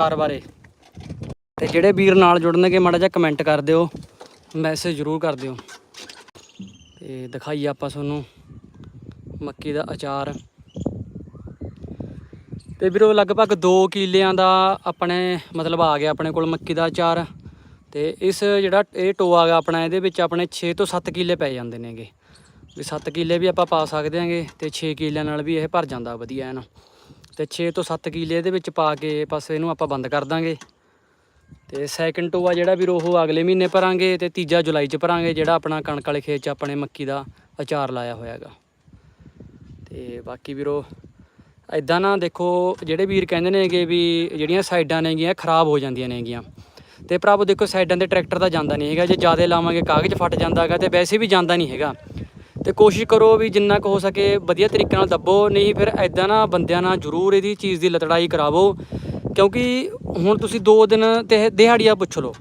ਕਾਰ ਬਾਰੇ। ਤੇ ਜਿਹੜੇ ਵੀਰ ਨਾਲ ਜੁੜਨਗੇ, ਮਾੜਾ ਜਿਹਾ ਕਮੈਂਟ ਕਰ ਦਿਓ। ਮੈਸੇਜ ਜ਼ਰੂਰ ਕਰ ਦਿਓ। ਤੇ ਦਿਖਾਈਏ ਆਪਾਂ ਤੁਹਾਨੂੰ ਮੱਕੀ ਦਾ ਅਚਾਰ। ਤੇ ਵੀਰੋ, ਲਗਭਗ 2 ਕਿੱਲਿਆਂ ਦਾ ਆਪਣੇ, ਮਤਲਬ ਆ ਗਿਆ ਆਪਣੇ ਕੋਲ ਮੱਕੀ ਦਾ ਅਚਾਰ। ਤੇ ਇਸ ਜਿਹੜਾ ਇਹ ਟੋਆ ਗਾ ਆਪਣਾ, ਇਹਦੇ ਵਿੱਚ ਆਪਣੇ 6 ਤੋਂ 7 ਕਿੱਲੇ ਪੈ ਜਾਂਦੇ ਨੇਗੇ। ਵੀ 7 ਕਿੱਲੇ ਵੀ ਆਪਾਂ ਪਾ ਸਕਦੇ ਆਂਗੇ, ਤੇ 6 ਕਿੱਲਿਆਂ ਨਾਲ ਵੀ ਇਹ ਭਰ ਜਾਂਦਾ, ਵਧੀਆ ਐਨ। ਤੇ 6 ਤੋਂ 7 ਕਿਲੇ ਇਹਦੇ ਵਿੱਚ ਪਾ ਕੇ ਬਸ ਇਹਨੂੰ ਆਪਾਂ ਬੰਦ ਕਰ ਦਾਂਗੇ। ਤੇ ਸੈਕਿੰਡ ਟੋਆ ਜਿਹੜਾ ਵੀਰ ਉਹ ਅਗਲੇ ਮਹੀਨੇ ਭਰਾਂਗੇ ਤੇ ਤੀਜਾ ਜੁਲਾਈ ਚ ਭਰਾਂਗੇ, ਜਿਹੜਾ ਆਪਣਾ ਕਣਕ ਵਾਲੇ ਖੇਤ ਚ ਆਪਣੇ ਮੱਕੀ ਦਾ ਅਚਾਰ ਲਾਇਆ ਹੋਇਆ ਹੈਗਾ। ਤੇ ਬਾਕੀ ਵੀਰੋ ਐਦਾਂ ਨਾ ਦੇਖੋ, ਜਿਹੜੇ ਵੀਰ ਕਹਿੰਦੇ ਨੇਗੇ ਵੀ ਜਿਹੜੀਆਂ ਸਾਈਡਾਂ ਨੇਗੀਆਂ ਖਰਾਬ ਹੋ ਜਾਂਦੀਆਂ ਨੇਗੀਆਂ। ਤੇ ਭਰਾਵੋ ਦੇਖੋ, ਸਾਈਡਾਂ ਤੇ ਟਰੈਕਟਰ ਤਾਂ ਜਾਂਦਾ ਨਹੀਂ ਹੈਗਾ, ਜੇ ਜ਼ਿਆਦਾ ਲਾਵਾਂਗੇ, ਕਾਗਜ਼ ਫਟ ਜਾਂਦਾ ਹੈਗਾ ਤੇ ਵੈਸੇ ਵੀ ਜਾਂਦਾ ਨਹੀਂ ਹੈਗਾ। ਤੇ ਕੋਸ਼ਿਸ਼ ਕਰੋ ਵੀ ਜਿੰਨਾ ਕੁ ਹੋ ਸਕੇ ਵਧੀਆ ਤਰੀਕੇ ਨਾਲ ਦੱਬੋ, ਨਹੀਂ ਫਿਰ ਐਦਾਂ ਨਾ ਬੰਦਿਆਂ ਨਾਲ ਜ਼ਰੂਰ ਇਹਦੀ ਚੀਜ਼ ਦੀ ਲਤੜਾਈ ਕਰਾਵੋ। ਕਿਉਂਕਿ ਹੁਣ ਤੁਸੀਂ 2 ਦਿਨ ਤੇ ਦਿਹਾੜੀਆ ਪੁੱਛ ਲਓ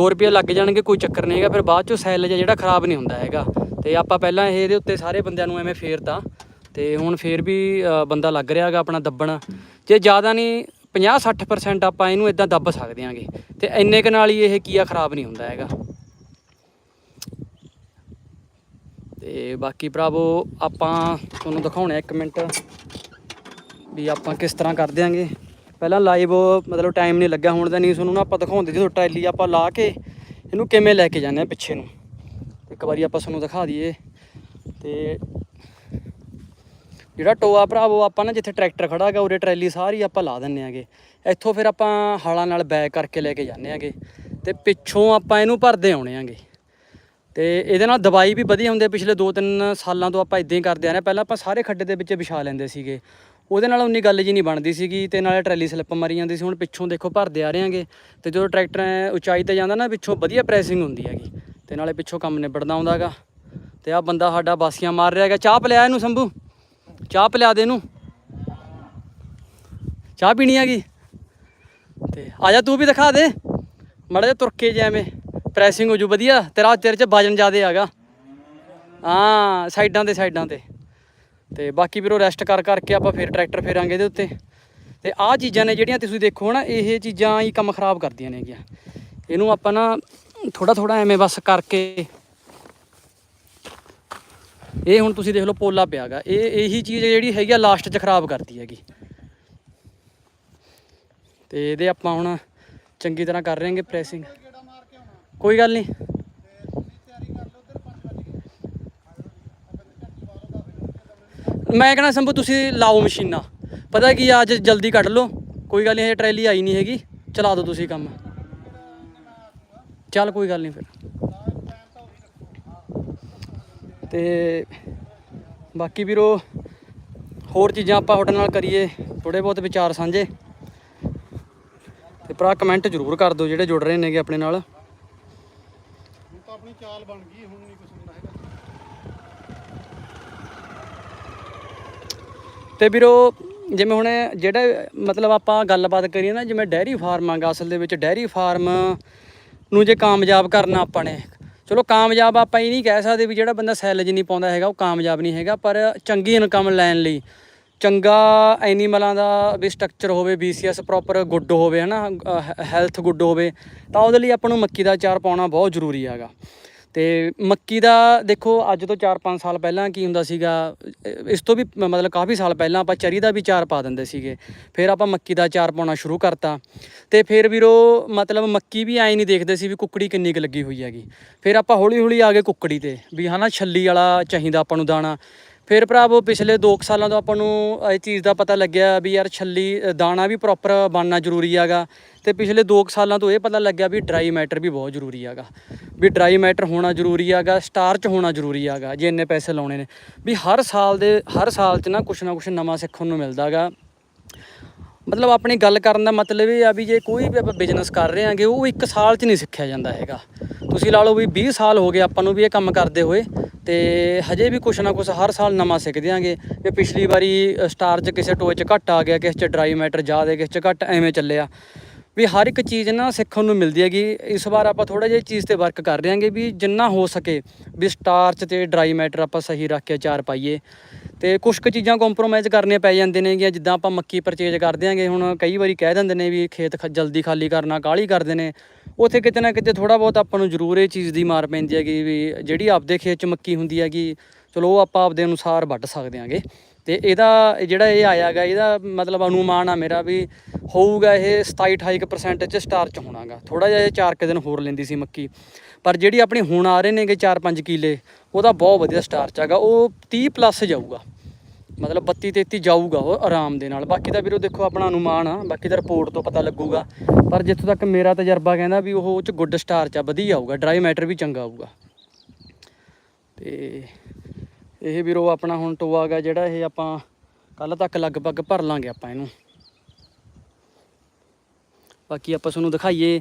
2 ਰੁਪਏ ਲੱਗ ਜਾਣਗੇ, ਕੋਈ ਚੱਕਰ ਨਹੀਂ ਹੈਗਾ, ਫਿਰ ਬਾਅਦ ਚੋਂ ਸੈੱਲ ਜਿਹਾ ਜਿਹੜਾ ਖਰਾਬ ਨਹੀਂ ਹੁੰਦਾ ਹੈਗਾ। ਤੇ ਆਪਾਂ ਪਹਿਲਾਂ ਇਹਦੇ ਉੱਤੇ ਸਾਰੇ ਬੰਦਿਆਂ ਨੂੰ ਐਵੇਂ ਫੇਰਤਾ, ਤੇ ਹੁਣ ਫੇਰ ਵੀ ਬੰਦਾ ਲੱਗ ਰਿਹਾ ਹੈਗਾ ਆਪਣਾ ਦੱਬਣ। ਜੇ ਜ਼ਿਆਦਾ ਨਹੀਂ 50 60% ਆਪਾਂ ਇਹਨੂੰ ਇਦਾਂ ਦੱਬ ਸਕਦੇ ਆਂਗੇ ਤੇ ਇੰਨੇ ਕੁ ਨਾਲ ਹੀ ਇਹ ਕੀਆ ਖਰਾਬ ਨਹੀਂ ਹੁੰਦਾ ਹੈਗਾ। ਤੇ ਬਾਕੀ ਭਰਾਵੋ, ਆਪਾਂ ਤੁਹਾਨੂੰ ਦਿਖਾਉਣਾ ਇੱਕ ਮਿੰਟ ਵੀ ਆਪਾਂ ਕਿਸ ਤਰ੍ਹਾਂ ਕਰ ਦਿਆਂਗੇ। ਪਹਿਲਾਂ ਲਾਈਵ ਮਤਲਬ ਟਾਈਮ ਨਹੀਂ ਲੱਗਾ ਹੁਣ ਤਾਂ ਨਹੀਂ ਤੁਹਾਨੂੰ ਨਾ ਆਪਾਂ ਦਿਖਾਉਂਦੇ ਜਦੋਂ ਟਰੈਲੀ ਆਪਾਂ ਲਾ ਕੇ ਇਹਨੂੰ ਕਿਵੇਂ ਲੈ ਕੇ ਜਾਂਦੇ ਆ ਪਿੱਛੇ ਨੂੰ। ਇੱਕ ਵਾਰੀ ਆਪਾਂ ਤੁਹਾਨੂੰ ਦਿਖਾ ਦਈਏ। ਤੇ ਜਿਹੜਾ ਟੋਆ ਭਰਾਵੋ, ਆਪਾਂ ਨਾ ਜਿੱਥੇ ਟਰੈਕਟਰ ਖੜਾ ਹੈਗਾ, ਉਰੇ ਟਰੈਲੀ ਸਾਰੀ ਆਪਾਂ ਲਾ ਦਿੰਨੇ ਆਗੇ। ਇੱਥੋਂ ਫਿਰ ਆਪਾਂ ਹਾਲਾਂ ਨਾਲ ਬੈਕ ਕਰਕੇ ਲੈ ਕੇ ਜਾਂਦੇ ਆਗੇ। ਤੇ ਪਿੱਛੋਂ ਆਪਾਂ ਇਹਨੂੰ ਭਰਦੇ ਆਉਣੇ ਆਗੇ। ਤੇ ਇਹਦੇ ਨਾਲ ਦਵਾਈ ਵੀ ਵਧੀਆ ਹੁੰਦੀ ਹੈ। ਪਿਛਲੇ 2-3 ਸਾਲਾਂ ਤੋਂ ਆਪਾਂ ਇਦਾਂ ਹੀ ਕਰਦੇ ਆ ਰਹੇ ਹਾਂ। ਪਹਿਲਾਂ ਆਪਾਂ ਸਾਰੇ ਖੱਡੇ ਦੇ ਵਿੱਚ ਵਿਛਾ ਲੈਂਦੇ ਸੀਗੇ। ਉਹਦੇ ਨਾਲ ਉਨੀ ਗੱਲ ਜੀ ਨਹੀਂ ਬਣਦੀ ਸੀਗੀ ਤੇ ਨਾਲੇ ਟਰੈਲੀ ਸਲਿੱਪ ਮਾਰੀ ਜਾਂਦੀ ਸੀ। ਹੁਣ ਪਿੱਛੋਂ ਦੇਖੋ ਭਰਦੇ ਆ ਰਹੇ ਹਾਂਗੇ ਤੇ ਜਦੋਂ ਟਰੈਕਟਰ ਉਚਾਈ ਤੇ ਜਾਂਦਾ ਨਾ, ਪਿੱਛੋਂ ਵਧੀਆ ਪ੍ਰੈਸਿੰਗ ਹੁੰਦੀ ਹੈਗੀ। ਤੇ ਨਾਲੇ ਪਿੱਛੋਂ ਕੰਮ ਨਿਬੜਦਾ ਆਉਂਦਾਗਾ ਤੇ ਆ ਬੰਦਾ ਸਾਡਾ ਬਾਸੀਆਂ ਮਾਰ ਰਿਹਾ ਹੈਗਾ। ਚਾਹ ਪਿਲਿਆ ਇਹਨੂੰ ਸੰਭੂ? ਚਾਹ ਪਿਲਾ ਦੇ ਇਹਨੂੰ। ਚਾਹ ਪੀਣੀ ਹੈਗੀ? ਤੇ ਆ ਜਾ, ਤੂੰ ਵੀ ਦਿਖਾ ਦੇ। ਮੜਾ ਜਿਹਾ ਤੁਰਕੇ ਜੇ ਐਵੇਂ। ਪ੍ਰੈਸਿੰਗ ਹੋ ਜੂ, ਵਧੀਆ। ਤੇਰਾ ਤੇਰੇ ਚ ਵਜਨ ਜ਼ਿਆਦੇ ਹੈਗਾ ਹਾਂ, ਸਾਈਡਾਂ ਤੇ ਸਾਈਡਾਂ ਤੇ। ਤੇ ਬਾਕੀ ਵੀਰੋ ਰੈਸਟ ਕਰ ਕਰਕੇ ਆਪਾਂ ਫਿਰ ਟਰੈਕਟਰ ਫੇਰਾਂਗੇ ਇਹਦੇ ਉੱਤੇ। ਤੇ ਆਹ ਚੀਜ਼ਾਂ ਨੇ ਜਿਹੜੀਆਂ ਤੁਸੀਂ ਦੇਖੋ ਨਾ, ਇਹ ਚੀਜ਼ਾਂ ਹੀ ਕੰਮ ਖਰਾਬ ਕਰਦੀਆਂ ਨੇਗੀਆਂ ਇਹਨੂੰ ਆਪਾਂ ਨਾ ਥੋੜਾ ਥੋੜਾ ਐਵੇਂ ਬਸ ਕਰਕੇ ਇਹ ਹੁਣ ਤੁਸੀਂ ਦੇਖ ਲਓ ਪੋਲਾ ਪਿਆਗਾ ਇਹ ਇਹੀ ਚੀਜ਼ ਜਿਹੜੀ ਹੈਗੀ ਆ ਲਾਸਟ 'ਚ ਖਰਾਬ ਕਰਦੀ ਹੈਗੀ। ਤੇ ਇਹਦੇ ਆਪਾਂ ਹੁਣ ਚੰਗੀ ਤਰ੍ਹਾਂ ਕਰ ਰਹੇ ਹਾਂਗੇ ਪ੍ਰੈਸਿੰਗ ਕੋਈ ਗੱਲ ਨਹੀਂ। ਮੈਂ ਕਹਣਾ ਸੰਭੂ ਤੁਸੀਂ ਲਾਓ ਮਸ਼ੀਨਾਂ। ਪਤਾ ਕੀ ਆ, ਅੱਜ ਜਲਦੀ ਕੱਢ ਲਓ। ਕੋਈ ਗੱਲ ਨਹੀਂ ਇਹ ਟਰੈਲੀ ਆਈ ਨਹੀਂ ਹੈਗੀ। ਚਲਾ ਦਿਓ ਤੁਸੀਂ ਕੰਮ। ਚੱਲ ਕੋਈ ਗੱਲ ਨਹੀਂ ਫਿਰ। ਤੇ ਬਾਕੀ ਵੀਰੋ ਹੋਰ ਚੀਜ਼ਾਂ ਆਪਾਂ ਤੁਹਾਡੇ ਨਾਲ ਕਰੀਏ। ਥੋੜੇ ਬਹੁਤ ਵਿਚਾਰ ਸਾਂਝੇ। ਤੇ ਭਰਾ ਕਮੈਂਟ ਜ਼ਰੂਰ ਕਰ ਦਿਓ ਜਿਹੜੇ ਜੁੜ ਰਹੇ ਨੇਗੇ ਆਪਣੇ ਨਾਲ। ਆਪਣੀ ਚਾਲ ਬਣ ਗਈ, ਹੁਣ ਨਹੀਂ ਕੁਝ ਹੁੰਦਾ ਹੈਗਾ। ਤੇ ਵੀਰੋ, ਜਿਵੇਂ ਹੁਣ ਜਿਹੜਾ, ਮਤਲਬ ਆਪਾਂ ਗੱਲਬਾਤ ਕਰੀਏ ਨਾ, ਜਿਵੇਂ ਡੈਰੀ ਫਾਰਮ ਆਗਾ, ਅਸਲ ਦੇ ਵਿੱਚ ਡੈਰੀ ਫਾਰਮ ਨੂੰ ਜੇ ਕਾਮਯਾਬ ਕਰਨਾ ਆਪਾਂ ਨੇ, ਚਲੋ ਕਾਮਯਾਬ ਆਪਾਂ ਇਹ ਨਹੀਂ ਕਹਿ ਸਕਦੇ ਵੀ ਜਿਹੜਾ ਬੰਦਾ ਸੈਲਜ ਨਹੀਂ ਪਾਉਂਦਾ ਹੈਗਾ, ਉਹ ਕਾਮਯਾਬ ਨਹੀਂ ਹੈਗਾ, ਪਰ ਚੰਗੀ ਇਨਕਮ ਲੈਣ ਲਈ ਚੰਗਾ ਐਨੀਮਲਾਂ ਦਾ ਵੀ ਸਟਰਕਚਰ ਹੋਵੇ BCS ਪ੍ਰੋਪਰ ਗੁੱਡ ਹੋਵੇ, ਹਨਾ ਹੈਲਥ ਗੁੱਡ ਹੋਵੇ, ਤਾਂ ਉਹਦੇ ਲਈ ਆਪਾਂ ਨੂੰ ਮੱਕੀ ਦਾ ਚਾਰ ਪਾਉਣਾ ਬਹੁਤ ਜ਼ਰੂਰੀ ਹੈਗਾ। ਤੇ ਮੱਕੀ ਦਾ ਦੇਖੋ, ਅੱਜ ਤੋਂ 4-5 ਸਾਲ ਪਹਿਲਾਂ ਕੀ ਹੁੰਦਾ ਸੀਗਾ ਇਸ ਤੋਂ ਵੀ ਮ- ਮਤਲਬ ਕਾਫੀ ਸਾਲ ਪਹਿਲਾਂ ਆਪਾਂ ਚਰੀ ਦਾ ਵੀ ਚਾਰ ਪਾ ਦਿੰਦੇ ਸੀਗੇ। ਫਿਰ ਆਪਾਂ ਮੱਕੀ ਦਾ ਚਾਰ ਪਾਉਣਾ ਸ਼ੁਰੂ ਕਰਤਾ। ਤੇ ਫਿਰ ਵੀਰੋ, ਮਤਲਬ ਮੱਕੀ ਵੀ ਐਂ ਨਹੀਂ ਦੇਖਦੇ ਸੀ ਵੀ ਕੁੱਕੜੀ ਕਿੰਨੀ ਕੁ ਲੱਗੀ ਹੋਈ ਹੈਗੀ। ਫਿਰ ਆਪਾਂ ਹੌਲੀ ਹੌਲੀ ਆ ਗਏ ਕੁੱਕੜੀ ਤੇ, ਵੀ ਹਨਾ, ਛੱਲੀ ਵਾਲਾ ਚਾਹੀਦਾ ਆਪਾਂ ਨੂੰ ਦਾਣਾ। ਫਿਰ ਭਰਾਵੋ ਪਿਛਲੇ 2 ਸਾਲਾਂ ਤੋਂ ਆਪਾਂ ਨੂੰ ਇਹ ਚੀਜ਼ ਦਾ ਪਤਾ ਲੱਗਿਆ ਵੀ ਯਾਰ ਛੱਲੀ ਦਾਣਾ ਵੀ ਪ੍ਰੋਪਰ ਬਣਨਾ ਜ਼ਰੂਰੀ ਹੈਗਾ ਤੇ ਪਿਛਲੇ 2 ਸਾਲਾਂ ਤੋਂ ਇਹ ਪਤਾ ਲੱਗਿਆ ਵੀ ਡਰਾਈ ਮੈਟਰ ਵੀ ਬਹੁਤ ਜ਼ਰੂਰੀ ਹੈਗਾ, ਵੀ ਡਰਾਈ ਮੈਟਰ ਹੋਣਾ ਜ਼ਰੂਰੀ ਹੈਗਾ ਸਟਾਰਚ ਹੋਣਾ ਜ਼ਰੂਰੀ ਹੈਗਾ, ਜੇ ਇੰਨੇ ਪੈਸੇ ਲਾਉਣੇ ਨੇ, ਵੀ ਹਰ ਸਾਲ ਦੇ, ਹਰ ਸਾਲ 'ਚ ਨਾ ਕੁਛ ਨਾ ਕੁਛ ਨਵਾਂ ਸਿੱਖਣ ਨੂੰ ਮਿਲਦਾ ਹੈਗਾ। ਮਤਲਬ ਆਪਣੀ ਗੱਲ ਕਰਨ ਦਾ ਮਤਲਬ ਇਹ ਆ ਵੀ ਜੇ ਕੋਈ ਵੀ ਆਪਾਂ ਬਿਜ਼ਨਸ ਕਰ ਰਹੇ ਆਂਗੇ ਉਹ ਇੱਕ ਸਾਲ 'ਚ ਨਹੀਂ ਸਿੱਖਿਆ ਜਾਂਦਾ ਹੈਗਾ। ਤੁਸੀਂ ਲਾ ਲਓ ਵੀ 20 ਸਾਲ ਹੋ ਗਏ ਆਪਾਂ ਨੂੰ ਵੀ ਇਹ ਕੰਮ ਕਰਦੇ ਹੋਏ ਤੇ ਹਜੇ ਵੀ ਕੁਛ ਨਾ ਕੁਛ ਹਰ ਸਾਲ ਨਵਾਂ ਸਿੱਖਦੇ ਆਂਗੇ ਵੀ ਪਿਛਲੀ ਵਾਰੀ ਸਟਾਰ 'ਚ ਕਿਸੇ ਟੋਏ 'ਚ ਘੱਟ ਆ ਗਿਆ, ਕਿਸੇ 'ਚ ਡਰਾਈ ਮੈਟਰ ਜ਼ਿਆਦਾ, ਕਿਸੇ 'ਚ ਘੱਟ ਐਵੇਂ ਚੱਲਿਆ। ਵੀ ਹਰ ਇੱਕ ਚੀਜ਼ ਨਾ ਸਿੱਖਣ ਨੂੰ ਮਿਲਦੀ ਹੈਗੀ। ਇਸ ਵਾਰ ਆਪਾਂ ਥੋੜਾ ਜਿਹਾ ਚੀਜ਼ ਤੇ ਵਰਕ ਕਰ ਰਹੇ ਹਾਂਗੇ ਵੀ ਜਿੰਨਾ ਹੋ ਸਕੇ ਵੀ ਸਟਾਰਚ ਤੇ ਡਰਾਈ ਮੈਟਰ ਆਪਾਂ ਸਹੀ ਰੱਖ ਕੇ ਚਾਰ ਪਾਈਏ। ਤੇ ਕੁਝ ਕੁ ਚੀਜ਼ਾਂ ਕੰਪਰੋਮਾਈਜ਼ ਕਰਨੀਆਂ ਪੈ ਜਾਂਦੇ ਨੇ ਕਿ ਜਿੱਦਾਂ ਆਪਾਂ ਮੱਕੀ ਪਰਚੇਜ ਕਰਦੇ ਹਾਂਗੇ, ਹੁਣ ਕਈ ਵਾਰੀ ਕਹਿ ਦਿੰਦੇ ਨੇ ਵੀ ਖੇਤ ਖ- ਜਲਦੀ ਖਾਲੀ ਕਰਨਾ, ਕਾਹਲੀ ਕਰਦੇ ਨੇ। ਉੱਥੇ ਕਿਤੇ ਨਾ ਕਿਤੇ ਥੋੜਾ ਬਹੁਤ ਆਪਾਂ ਨੂੰ ਜ਼ਰੂਰ ਇਹ ਚੀਜ਼ ਦੀ ਮਾਰ ਪੈਂਦੀ ਹੈਗੀ ਵੀ ਜਿਹੜੀ ਆਪਦੇ ਖੇਤ 'ਚ ਮੱਕੀ ਹੁੰਦੀ ਹੈਗੀ, ਚਲੋ ਉਹ ਆਪਾਂ ਆਪਦੇ ਅਨੁਸਾਰ ਵੱਢ ਸਕਦੇ ਆਂਗੇ ਤੇ ਇਹਦਾ ਜਿਹੜਾ ਇਹ ਆਇਆਗਾ ਇਹਦਾ ਮਤਲਬ ਅਨੁਮਾਨ ਆ ਮੇਰਾ ਵੀ ਹੋਊਗਾ ਇਹ 27 28% ਚ ਸਟਾਰਚ ਹੋਣਾਗਾ। ਥੋੜਾ ਜਿਹਾ ਇਹ 4 ਦਿਨ ਹੋਰ ਲੈਂਦੀ ਸੀ ਮੱਕੀ। ਪਰ ਜਿਹੜੀ ਆਪਣੀ ਹੁਣ ਆ ਰਹੇ ਨੇਗੇ 4-5 ਕਿੱਲੇ, ਉਹਦਾ ਬਹੁਤ ਵਧੀਆ ਸਟਾਰਚ ਹੈਗਾ, ਉਹ 30 ਪਲੱਸ ਜਾਊਗਾ। ਮਤਲਬ 32 33 ਜਾਊਗਾ ਉਹ ਆਰਾਮ ਦੇ ਨਾਲ। ਬਾਕੀ ਤਾਂ ਵੀਰੋ ਦੇਖੋ ਆਪਣਾ ਅਨੁਮਾਨ ਆ, ਬਾਕੀ ਤਾਂ ਰਿਪੋਰਟ ਤੋਂ ਪਤਾ ਲੱਗੂਗਾ। ਪਰ ਜਿੱਥੋਂ ਤੱਕ ਮੇਰਾ ਤਜਰਬਾ ਕਹਿੰਦਾ ਵੀ ਉਹ ਚ ਗੁੱਡ ਸਟਾਰਚ ਆ, ਵਧੀਆ ਆਊਗਾ ਡਰਾਈ ਮੈਟਰ ਵੀ ਚੰਗਾ ਆਊਗਾ। ਤੇ ਇਹ ਵੀਰੋ ਆਪਣਾ ਹੁਣ ਟੋਆ ਗਾ ਜਿਹੜਾ ਇਹ ਆਪਾਂ ਕੱਲ ਤੱਕ ਲਗਭਗ ਭਰ ਲਾਂਗੇ ਆਪਾਂ ਇਹਨੂੰ। ਬਾਕੀ ਆਪਾਂ ਤੁਹਾਨੂੰ ਦਿਖਾਈਏ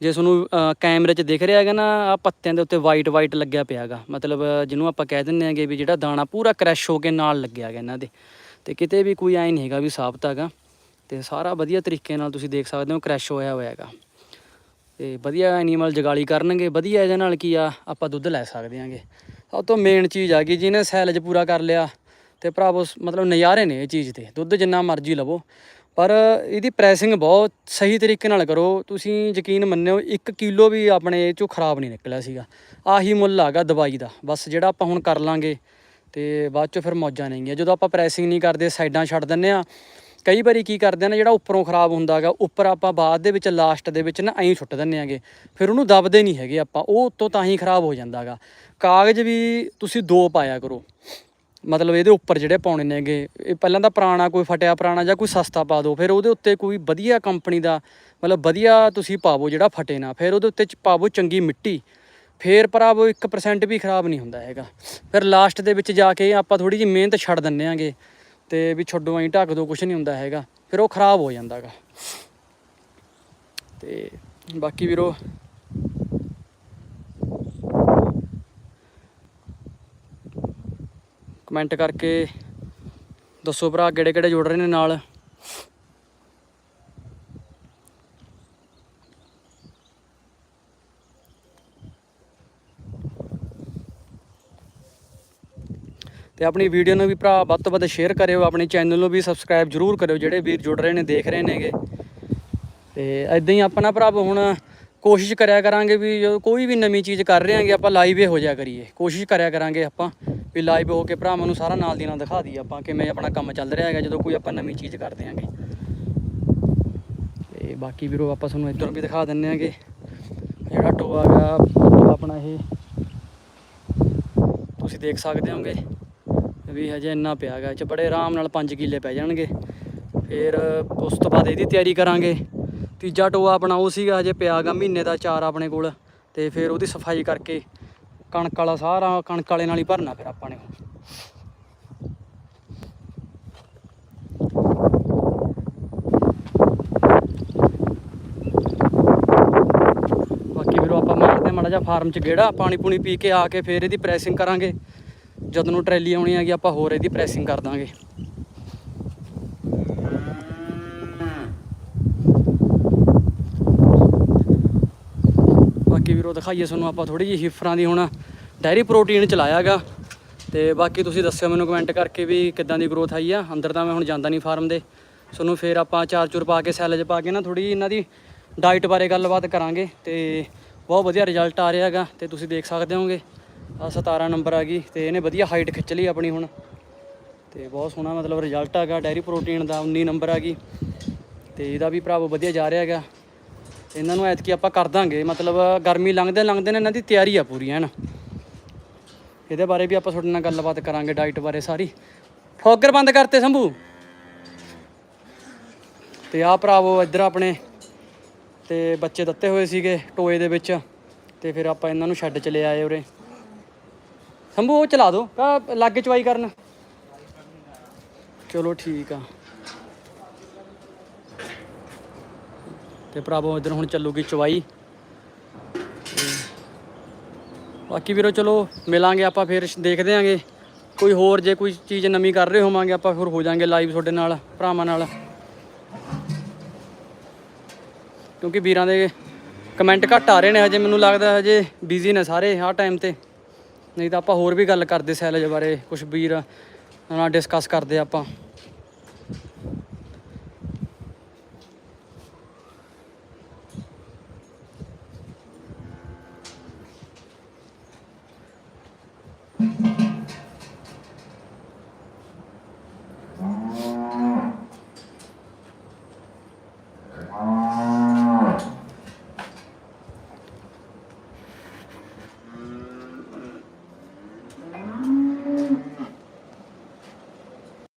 ਜੇ ਤੁਹਾਨੂੰ ਕੈਮਰੇ 'ਚ ਦਿਖ ਰਿਹਾ ਹੈਗਾ ਨਾ ਆ ਪੱਤਿਆਂ ਦੇ ਉੱਤੇ ਵਾਈਟ ਵਾਈਟ ਲੱਗਿਆ ਪਿਆ ਹੈਗਾ। ਮਤਲਬ ਜਿਹਨੂੰ ਆਪਾਂ ਕਹਿ ਦਿੰਦੇ ਆਂਗੇ ਵੀ ਜਿਹੜਾ ਦਾਣਾ ਪੂਰਾ ਕ੍ਰੈਸ਼ ਹੋ ਕੇ ਨਾਲ ਲੱਗਿਆ ਹੈਗਾ ਇਹਨਾਂ ਦੇ। ਤੇ ਕਿਤੇ ਵੀ ਕੋਈ ਐ ਨਹੀਂ ਹੈਗਾ ਵੀ ਸਾਬਤ ਹੈਗਾ। ਤੇ ਸਾਰਾ ਵਧੀਆ ਤਰੀਕੇ ਨਾਲ ਤੁਸੀਂ ਦੇਖ ਸਕਦੇ ਹੋ ਕ੍ਰੈਸ਼ ਹੋਇਆ ਹੋਇਆ ਹੈਗਾ। ਤੇ ਵਧੀਆ ਐਨੀਮਲ ਜਗਾਲੀ ਕਰਨਗੇ, ਵਧੀਆ ਇਹਦੇ ਨਾਲ ਕੀ ਆ, ਆਪਾਂ ਦੁੱਧ ਲੈ ਸਕਦੇ ਆਂਗੇ ਸਭ ਤੋਂ ਮੇਨ ਚੀਜ਼ ਆ ਗਈ ਜਿਹਨੇ ਸੈਲਜ ਪੂਰਾ ਕਰ ਲਿਆ। ਤੇ ਭਰਾਵੋ, ਮਤਲਬ ਨਜ਼ਾਰੇ ਨੇ ਇਹ ਚੀਜ਼ ਤੇ। ਦੁੱਧ ਜਿੰਨਾ ਮਰਜ਼ੀ ਲਵੋ। ਪਰ ਇਹਦੀ ਪ੍ਰੈਸਿੰਗ ਬਹੁਤ ਸਹੀ ਤਰੀਕੇ ਨਾਲ ਕਰੋ। ਤੁਸੀਂ ਯਕੀਨ ਮੰਨਿਓ 1 ਕਿਲੋ ਵੀ ਆਪਣੇ ਇਹ ਚੋਂ ਖਰਾਬ ਨਹੀਂ ਨਿਕਲਿਆ ਸੀਗਾ। ਆਹੀ ਮੁੱਲ ਆਗਾ ਦਵਾਈ ਦਾ। ਬਸ ਜਿਹੜਾ ਆਪਾਂ ਹੁਣ ਕਰ ਲਾਂਗੇ ਤੇ ਬਾਅਦ ਚੋਂ ਫਿਰ ਮੌਜਾਂ ਨੇਗੀਆਂ ਜਦੋਂ ਆਪਾਂ ਪ੍ਰੈਸਿੰਗ ਨਹੀਂ ਕਰਦੇ, ਸਾਈਡਾਂ ਛੱਡ ਦਿੰਨੇ ਆ ਕਈ ਵਾਰੀ ਕੀ ਕਰਦੇ ਆ ਨਾ, ਜਿਹੜਾ ਉੱਪਰੋਂ ਖਰਾਬ ਹੁੰਦਾਗਾ ਉੱਪਰ ਆਪਾਂ ਬਾਅਦ ਦੇ ਵਿੱਚ ਲਾਸਟ ਦੇ ਵਿੱਚ ਨਾ ਐਂ ਸੁੱਟ ਦਿੰਨੇ ਆਗੇ ਫਿਰ ਉਹਨੂੰ ਦਬਦੇ ਨਹੀਂ ਹੈਗੇ ਆਪਾਂ। ਉਹ ਉੱਤੋਂ ਤਾਂ ਹੀ ਖਰਾਬ ਹੋ ਜਾਂਦਾਗਾ ਕਾਗਜ਼ ਵੀ ਤੁਸੀਂ ਦੋ ਪਾਇਆ ਕਰੋ। ਮਤਲਬ ਇਹਦੇ ਉੱਪਰ ਜਿਹੜੇ ਪਾਉਣੇ ਨੇਗੇ, ਇਹ ਪਹਿਲਾਂ ਤਾਂ ਪੁਰਾਣਾ ਕੋਈ ਫਟਿਆ ਪੁਰਾਣਾ ਜਾਂ ਕੋਈ ਸਸਤਾ ਪਾ ਦਿਓ, ਫਿਰ ਉਹਦੇ ਉੱਤੇ ਕੋਈ ਵਧੀਆ ਕੰਪਨੀ ਦਾ, ਮਤਲਬ ਵਧੀਆ ਤੁਸੀਂ ਪਾਵੋ ਜਿਹੜਾ ਫਟੇ ਨਾ, ਫਿਰ ਉਹਦੇ ਉੱਤੇ ਪਾਵੋ ਚੰਗੀ ਮਿੱਟੀ, ਫੇਰ ਭਰਾਵੋ 1% ਵੀ ਖਰਾਬ ਨਹੀਂ ਹੁੰਦਾ ਹੈਗਾ। ਫਿਰ ਲਾਸਟ ਦੇ ਵਿੱਚ ਜਾ ਕੇ ਆਪਾਂ ਥੋੜੀ ਜਿਹੀ ਮਿਹਨਤ ਛੱਡ ਦਿੰਨੇ ਆਂਗੇ ਤੇ ਵੀ ਛੱਡੋ, ਐਂ ਢੱਕ ਦੋ ਕੁਝ ਨਹੀਂ ਹੁੰਦਾ ਹੈਗਾ, ਫਿਰ ਉਹ ਖਰਾਬ ਹੋ ਜਾਂਦਾਗਾ। ਤੇ ਬਾਕੀ ਵੀਰੋ ਕਮੈਂਟ ਕਰਕੇ ਦੱਸੋ ਭਰਾ ਕਿਹੜੇ ਕਿਹੜੇ ਜੁੜ ਰਹੇ ਨੇ ਨਾਲ। ਤੇ ਆਪਣੀ ਵੀਡੀਓ ਨੂੰ ਵੀ ਭਰਾ ਵੱਧ ਤੋਂ ਵੱਧ ਸ਼ੇਅਰ ਕਰਿਓ, ਆਪਣੇ ਚੈਨਲ ਨੂੰ ਵੀ ਸਬਸਕ੍ਰਾਈਬ ਜਰੂਰ ਕਰਿਓ, ਜਿਹੜੇ ਵੀਰ ਜੁੜ ਰਹੇ ਨੇ, ਦੇਖ ਰਹੇ ਨੇਗੇ। ਤੇ ਐਦਾਂ ਹੀ ਆਪਣਾ ਭਰਾ ਹੁਣ ਕੋਸ਼ਿਸ਼ ਕਰਿਆ ਕਰਾਂਗੇ ਵੀ ਜਦੋਂ ਕੋਈ ਵੀ ਨਵੀਂ ਚੀਜ਼ ਕਰ ਰਹੇ ਆਂਗੇ, ਆਪਾਂ ਲਾਈਵ ਹੋ ਜਾ ਕਰੀਏ। ਕੋਸ਼ਿਸ਼ ਕਰਿਆ ਕਰਾਂਗੇ ਆਪਾਂ। ਵੀ ਲਾਈਵ ਹੋ ਕੇ ਭਰਾਵਾਂ ਨੂੰ ਸਾਰਾ ਨਾਲ ਦੀ ਨਾਲ ਦਿਖਾ ਦਈਏ ਆਪਾਂ ਕਿਵੇਂ ਆਪਣਾ ਕੰਮ ਚੱਲ ਰਿਹਾ ਹੈਗਾ ਜਦੋਂ ਕੋਈ ਆਪਾਂ ਨਵੀਂ ਚੀਜ਼ ਕਰਦੇ ਆਂਗੇ ਤੇ ਬਾਕੀ ਵੀਰੋ ਆਪਾਂ ਤੁਹਾਨੂੰ ਇੱਧਰ ਵੀ ਦਿਖਾ ਦਿੰਨੇ ਆਂਗੇ ਜਿਹੜਾ ਟੋਆ ਹੈਗਾ ਆਪਣਾ ਇਹ ਤੁਸੀਂ ਦੇਖ ਸਕਦੇ ਹੋਗੇ ਵੀ ਹਜੇ ਇੰਨਾ ਪਿਆ ਹੈਗਾ, ਇਹ 'ਚ ਬੜੇ ਆਰਾਮ ਨਾਲ 5 ਕਿੱਲੇ ਪੈ ਜਾਣਗੇ। ਫਿਰ ਉਸ ਤੋਂ ਬਾਅਦ ਇਹਦੀ ਤਿਆਰੀ ਕਰਾਂਗੇ। ਤੀਜਾ ਟੋਆ ਆਪਣਾ ਉਹ ਸੀਗਾ, ਹਜੇ ਪਿਆ ਗਾ ਮਹੀਨੇ ਦਾ ਚਾਰ ਆਪਣੇ ਕੋਲ। ਤੇ ਫਿਰ ਉਹਦੀ ਸਫ਼ਾਈ ਕਰਕੇ ਕਣਕ ਵਾਲਾ ਸਾਰਾ, ਕਣਕ ਵਾਲੇ ਨਾਲ ਹੀ ਭਰਨਾ ਫਿਰ ਆਪਾਂ ਨੇ ਬਾਕੀ ਵੀਰੋ ਆਪਾਂ ਮਾਰਦੇ ਮਾੜਾ ਜਿਹਾ ਫਾਰਮ 'ਚ ਗੇੜਾ, ਪਾਣੀ ਪੂਣੀ ਪੀ ਕੇ ਆ ਕੇ ਫਿਰ ਇਹਦੀ ਪ੍ਰੈਸਿੰਗ ਕਰਾਂਗੇ। ਜਦੋਂ ਨੂੰ ਟਰੈਲੀ ਆਉਣੀ ਹੈਗੀ, ਆਪਾਂ ਹੋਰ ਇਹਦੀ ਪ੍ਰੈਸਿੰਗ ਕਰ ਦਾਂਗੇ। ਬਾਕੀ ਵੀਰੋ ਦਿਖਾਈਏ ਤੁਹਾਨੂੰ ਆਪਾਂ ਥੋੜੀ ਜਿਹੀ ਹਿਫਰਾਂ ਦੀ ਹੁਣ। ਡੈਰੀ ਪ੍ਰੋਟੀਨ ਚਲਾਇਆਗਾ। ਤੇ ਬਾਕੀ ਤੁਸੀਂ ਦੱਸਿਓ ਮੈਨੂੰ ਕਮੈਂਟ ਕਰਕੇ ਵੀ ਕਿੱਦਾਂ ਦੀ ਗਰੋਥ ਆਈ ਆ। ਅੰਦਰ ਤਾਂ ਮੈਂ ਹੁਣ ਜਾਂਦਾ ਨਹੀਂ ਫਾਰਮ ਦੇ। ਤੁਹਾਨੂੰ ਫੇਰ ਆਪਾਂ ਚਾਰ ਚੂਰ ਪਾ ਕੇ ਸੈਲਜ ਪਾ ਕੇ ਨਾ ਥੋੜੀ ਜਿਹੀ ਇਹਨਾਂ ਦੀ ਡਾਈਟ ਬਾਰੇ ਗੱਲਬਾਤ ਕਰਾਂਗੇ। ਤੇ ਬਹੁਤ ਵਧੀਆ ਰਿਜ਼ਲਟ ਆ ਰਿਹਾ ਹੈਗਾ। ਤੇ ਤੁਸੀਂ ਦੇਖ ਸਕਦੇ ਹੋਗੇ ਆ 17 ਨੰਬਰ ਆ ਗਈ ਤੇ ਇਹਨੇ ਵਧੀਆ ਹਾਈਟ ਖਿੱਚ ਲਈ ਆਪਣੀ ਹੁਣ। ਤੇ ਬਹੁਤ ਸੋਹਣਾ ਮਤਲਬ ਰਿਜ਼ਲਟ ਹੈਗਾ ਡੈਰੀ ਪ੍ਰੋਟੀਨ ਦਾ 19 ਨੰਬਰ ਆ ਗਈ। ਤੇ ਇਹਦਾ ਵੀ ਭਰਾਵੋ ਵਧੀਆ ਜਾ ਰਿਹਾ ਹੈਗਾ। ਇਹਨਾਂ ਨੂੰ ਐਤਕੀ ਆਪਾਂ ਕਰ ਦਾਂਗੇ, ਮਤਲਬ ਗਰਮੀ ਲੰਘਦੇ ਲੰਘਦੇ ਨੇ ਇਹਨਾਂ ਦੀ ਤਿਆਰੀ ਆ ਪੂਰੀ ਹੈ ਨਾ ਇਹਦੇ ਬਾਰੇ ਵੀ ਆਪਾਂ ਤੁਹਾਡੇ ਨਾਲ ਗੱਲਬਾਤ ਕਰਾਂਗੇ, ਡਾਈਟ ਬਾਰੇ ਸਾਰੀ। ਫੋਗਰ ਬੰਦ ਕਰਤੇ ਸੰਭੂ। ਤੇ ਆਹ ਭਰਾਵੋ ਇੱਧਰ ਆਪਣੇ, ਤੇ ਬੱਚੇ ਦਿੱਤੇ ਹੋਏ ਸੀਗੇ ਟੋਏ ਦੇ ਵਿੱਚ, ਤੇ ਫਿਰ ਆਪਾਂ ਇਹਨਾਂ ਨੂੰ ਛੱਡ ਚਲੇ ਆਏ ਉਰੇ। ਸੰਭੂ, ਉਹ ਚਲਾ ਦਿਓ ਕਾ ਲਾਗੇ ਚਵਾਈ ਕਰਨ। ਚਲੋ ਠੀਕ ਆ। ਤੇ ਭਰਾਵੋ ਇੱਧਰ ਹੁਣ ਚੱਲੂਗੀ ਚਵਾਈ। ਬਾਕੀ ਵੀਰੋ ਚਲੋ, ਮਿਲਾਂਗੇ ਆਪਾਂ ਫਿਰ, ਦੇਖਦੇ ਆਂਗੇ। ਕੋਈ ਹੋਰ ਜੇ ਕੋਈ ਚੀਜ਼ ਨਵੀਂ ਕਰ ਰਹੇ ਹੋਵਾਂਗੇ, ਆਪਾਂ ਫਿਰ ਹੋ ਜਾਾਂਗੇ ਲਾਈਵ ਤੁਹਾਡੇ ਨਾਲ, ਭਰਾਵਾਂ ਨਾਲ। ਕਿਉਂਕਿ ਵੀਰਾਂ ਦੇ ਕਮੈਂਟ ਘੱਟ ਆ ਰਹੇ ਨੇ ਹਜੇ, ਮੈਨੂੰ ਲੱਗਦਾ ਹਜੇ ਬਿਜ਼ੀ ਨੇ ਸਾਰੇ ਆਹ ਟਾਈਮ ਤੇ। ਨਹੀਂ ਤਾਂ ਆਪਾਂ ਹੋਰ ਵੀ ਗੱਲ ਕਰਦੇ ਸੈਲਜ ਬਾਰੇ ਕੁਝ ਵੀਰ ਨਾਲ ਡਿਸਕਸ ਕਰਦੇ ਆਪਾਂ।